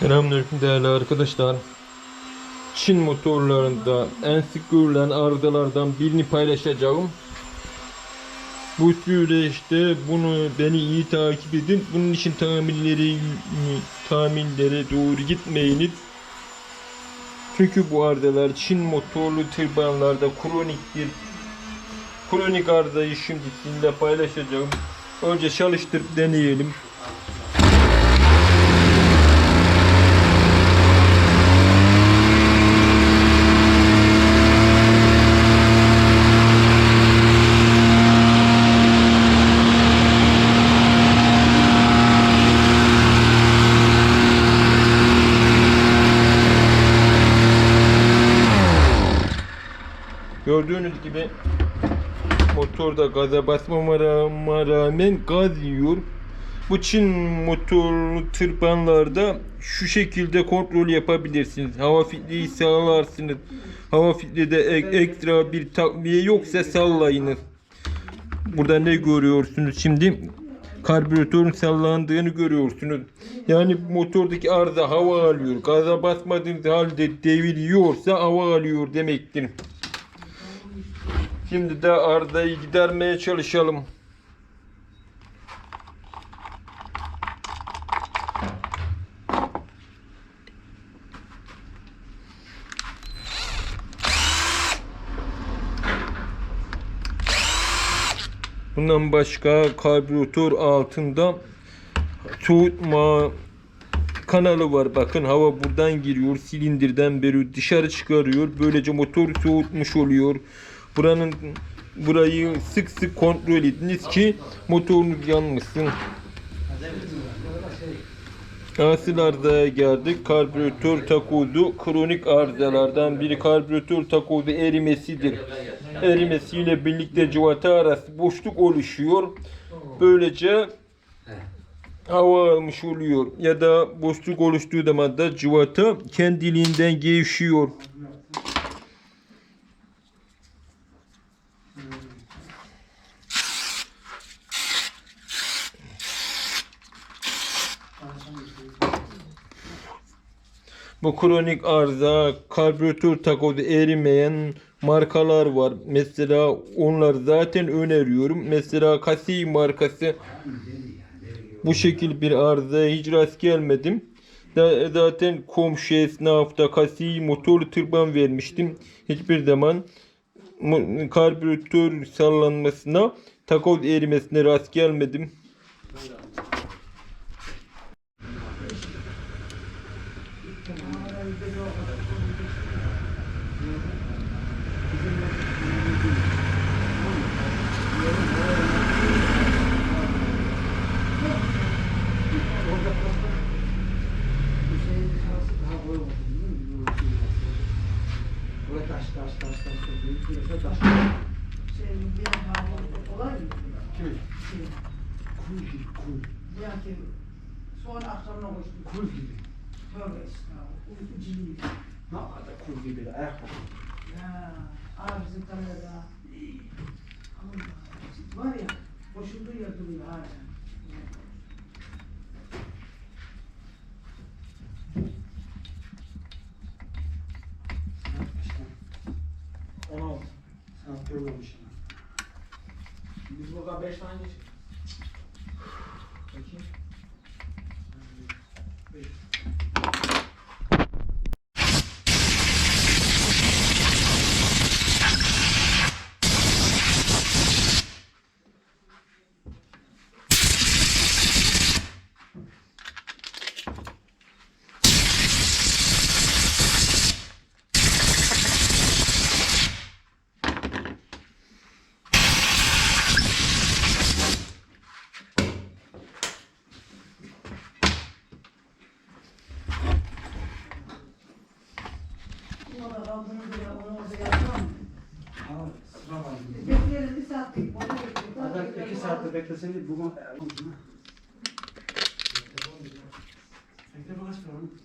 Selamünaleyküm değerli arkadaşlar. Çin motorlarında en sık görülen arızalardan birini paylaşacağım. Bu süreçte bunu beni iyi takip edin. Bunun için tamirleri tamirlere doğru gitmeyiniz. Çünkü bu arızalar Çin motorlu tırbanlarda kroniktir. Kronik arızayı şimdi sizinle paylaşacağım. Önce çalıştırıp deneyelim. Gördüğünüz gibi motorda gaza basmama ra- rağmen gaz yiyor. Bu Çin motorlu tırpanlarda şu şekilde kontrol yapabilirsiniz. Hava filtreyi sağlarsınız. Hava filtrede ek- ekstra bir takviye yoksa sallayınız. Burada ne görüyorsunuz şimdi? Karbüratörün sallandığını görüyorsunuz. Yani motordaki arıza hava alıyor. Gaza basmadığınız halde deviriyorsa hava alıyor demektir. Şimdi de arızayı gidermeye çalışalım. Bundan başka karbüratör altında soğutma kanalı var. Bakın hava buradan giriyor. Silindirden beri dışarı çıkarıyor. Böylece motor soğutmuş oluyor. Buranın burayı sık sık kontrol ediniz ki motorunuz yanmasın. Arızaya geldik. Karbüratör takodu kronik arızalardan biri karbüratör takodu erimesidir. Erimesiyle birlikte cıvata arası boşluk oluşuyor. Böylece hava almış oluyor. Ya da boşluk oluştuğu zaman da cıvata kendiliğinden gevşiyor. Bu kronik arıza, karbüratör takodu erimeyen markalar var. Mesela onlar zaten öneriyorum. Mesela Kasey markası bu şekil bir arızaya hiç rast gelmedim. Zaten komşu esnafta Kasey motorlu tırban vermiştim. Hiçbir zaman karbüratör sallanmasına, takoz erimesine rast gelmedim. Uyku cinli. Ne kadar kul gibi de ayak. Ya, abi bizim kamerada. Allah, Var ya, boşulduğu yer duruyor hala. Bekleseydi bugün... Bekle bu kaç para onun?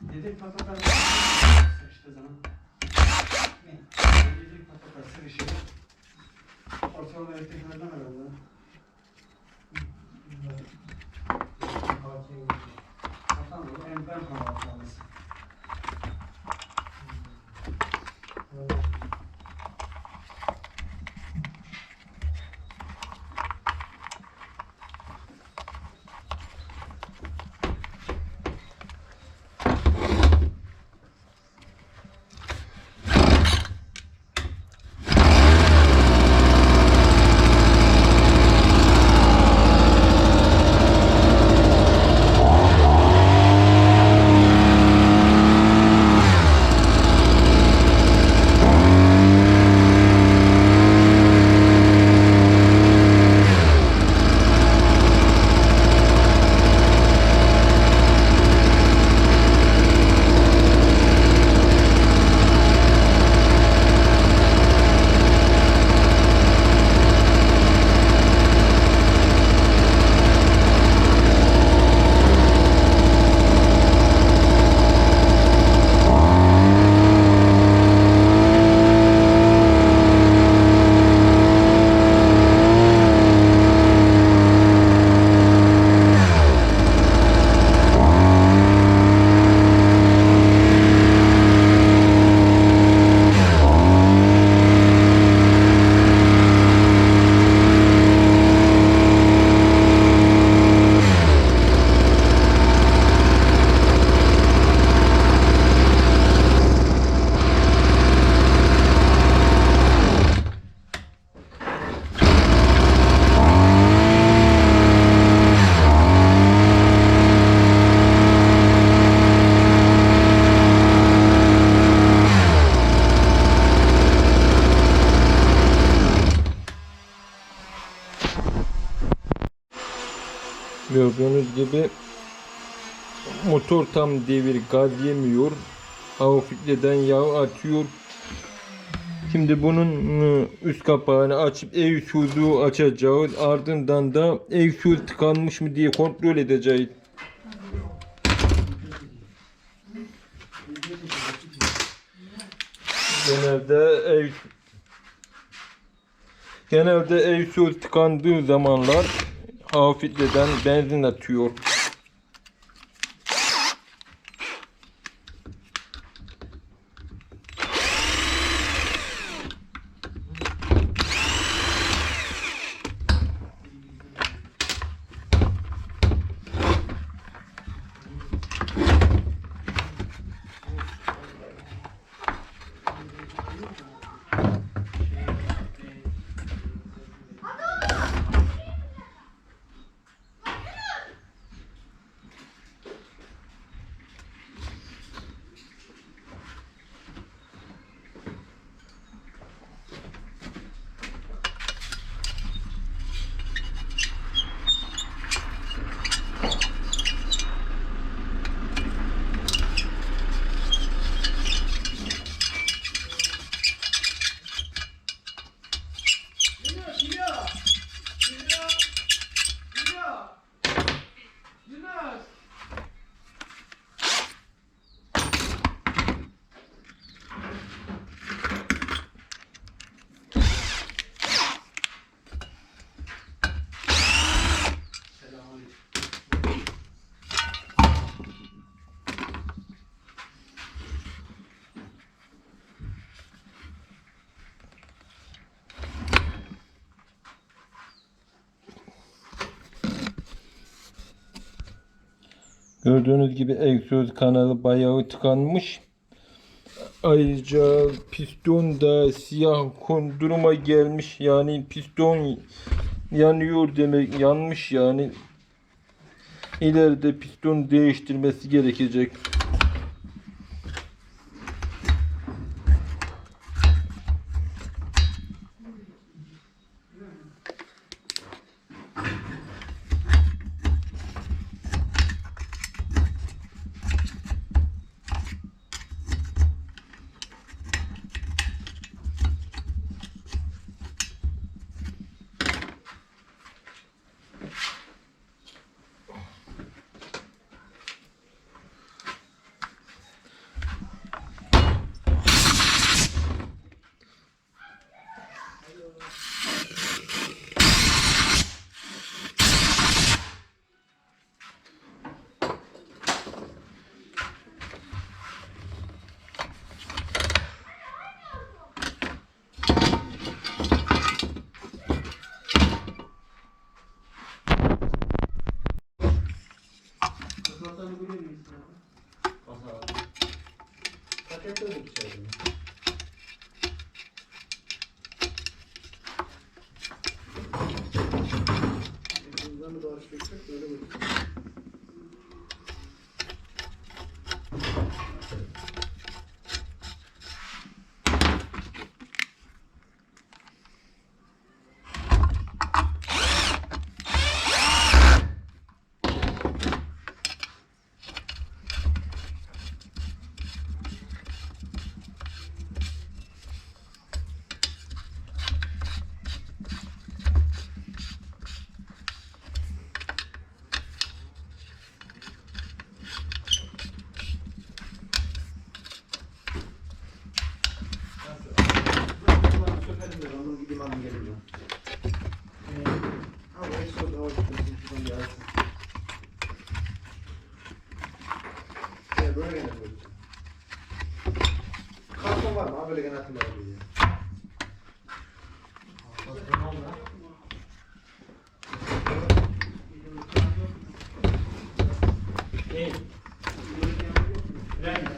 Dedik patates sıkıştı zaman. Ne? Dedik patates sıkıştı. Ortalığı elektriklerden herhalde. Gördüğünüz gibi motor tam devir gaz yemiyor. Hafifleden yağ atıyor. Şimdi bunun ıı, üst kapağını açıp egzozu açacağız. Ardından da egzoz tıkanmış mı diye kontrol edeceğiz. Genelde ev Genelde egzoz tıkandığı zamanlar hafifleden benzin atıyor. Gördüğünüz gibi egzoz kanalı bayağı tıkanmış. Ayrıca piston da siyah duruma gelmiş. Yani piston yanıyor demek yanmış yani. İleride piston değiştirmesi gerekecek. Bundan da doğru çekecek böyle bir. Bunları sökelim de ben bunu gideyim alayım geleceğim. Abi ekstra da var. Şuradan bir alsın. Evet böyle gene böyle. Karton var mı? Abi böyle gene atayım ben bir Video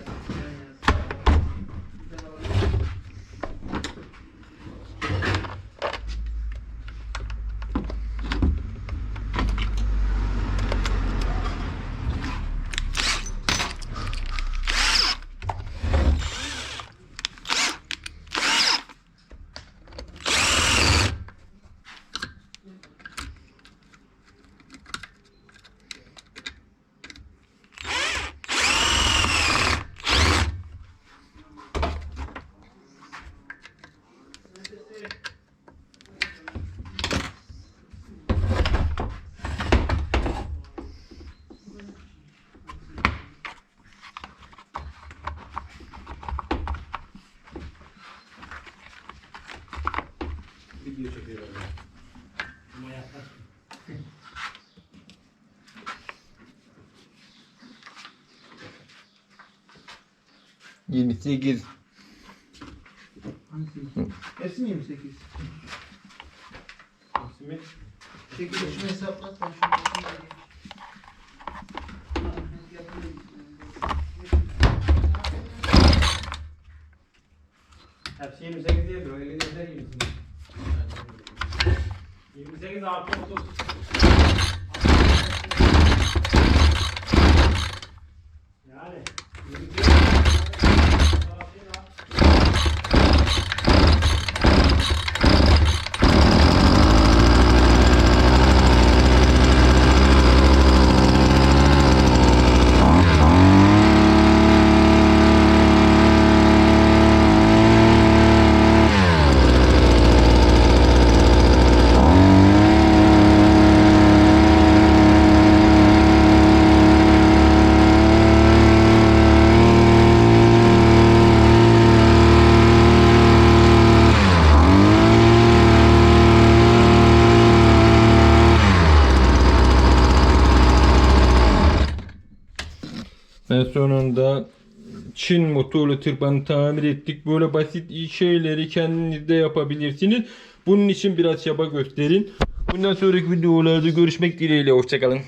28. Hepsi mi 28? Hepsi mi? Şekil şunu hesaplat. Hepsi 28 değil, öyle değil 28. 28 artı 30. Ve sonunda Çin motorlu tırpanı tamir ettik. Böyle basit şeyleri kendiniz de yapabilirsiniz. Bunun için biraz çaba gösterin. Bundan sonraki videolarda görüşmek dileğiyle. Hoşçakalın.